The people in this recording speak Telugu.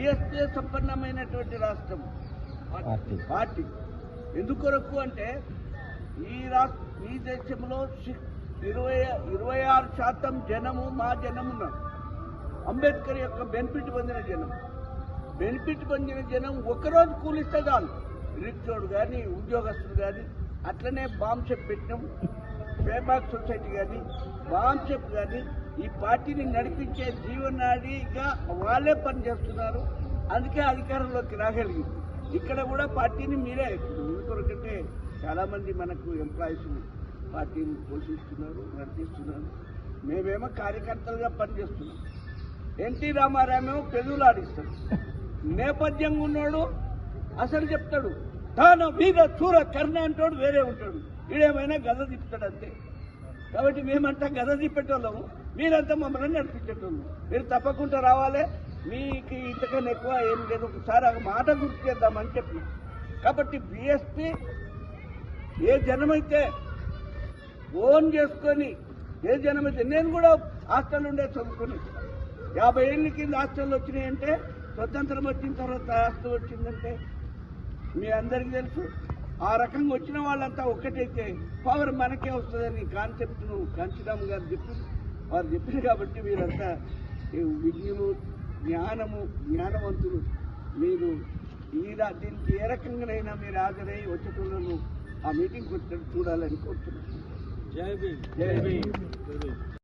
బిఎస్పీ సంపన్నమైనటువంటి రాష్ట్రం. పార్టీ. ఎందుకొరకు అంటే ఈ రాష్ట్ర ఈ దేశంలో ఇరవై ఇరవై ఆరు శాతం జనము మా జనం ఉన్నారు అంబేద్కర్ యొక్క బెనిఫిట్ పొందిన జనం. బెనిఫిట్ పొందిన జనం ఒకరోజు కూలిస్తే చాలు. రిక్షోడు కానీ ఉద్యోగస్తులు కానీ అట్లనే బాంబ్ షెప్ పెట్టినాం. పేబాక్ సొసైటీ కానీ బాంబ్ షెప్ కానీ ఈ పార్టీని నడిపించే జీవనాడిగా వాళ్ళే పనిచేస్తున్నారు. అందుకే అధికారంలోకి రాగలిగింది. ఇక్కడ కూడా పార్టీని మీరే. ఇప్పుడు ఎందుకొరకంటే మనకు ఎంప్లాయీస్ పార్టీని పోషిస్తున్నారు నడిపిస్తున్నారు. మేమేమో కార్యకర్తలుగా పనిచేస్తున్నాం. ఎన్టీ రామారామేమో పెదవులు ఆడిస్తాడు. నేపథ్యంగా ఉన్నాడు అసలు చెప్తాడు తాను వీర చూర కర్ణ అంటాడు వేరే ఉంటాడు. వీడేమైనా గద తిప్పుతాడు అంతే. కాబట్టి మేమంతా గద తిప్పేటోళ్ళము. మీరంతా మమ్మల్ని నడిపించేటోళ్ళు. మీరు తప్పకుండా రావాలి. మీకు ఇంతకన్నా ఎక్కువ ఏం లేదు. ఒకసారి ఆ మాట గుర్తు చేద్దామని చెప్పి కాబట్టి బిఎస్పీ ఏ జనమైతే ఓన్ చేసుకొని ఏ జనమైతే నేను కూడా హాస్టల్ ఉండే చదువుకుని యాభై ఏళ్ళ కింద హాస్టల్ వచ్చినాయంటే స్వతంత్రం వచ్చిన తర్వాత హాస్టల్ వచ్చిందంటే మీ అందరికీ తెలుసు ఆ రకంగా వచ్చిన వాళ్ళంతా ఒక్కటైతే పవర్ మనకే వస్తుందని కాన్సెప్ట్ను కాంచీరామ్ గారు చెప్పి వారు చెప్పారు కాబట్టి మీరంతా ఈ విజ్ఞము జ్ఞానము జ్ఞానవంతులు. మీరు ఈ దీనికి ఏ రకంగానైనా మీరు హాజరై వచ్చేటోళ్ళను ఆ మీటింగ్కి వచ్చేటట్టు చూడాలని కోరుతున్నాను జై భీమ్. జై భీమ్.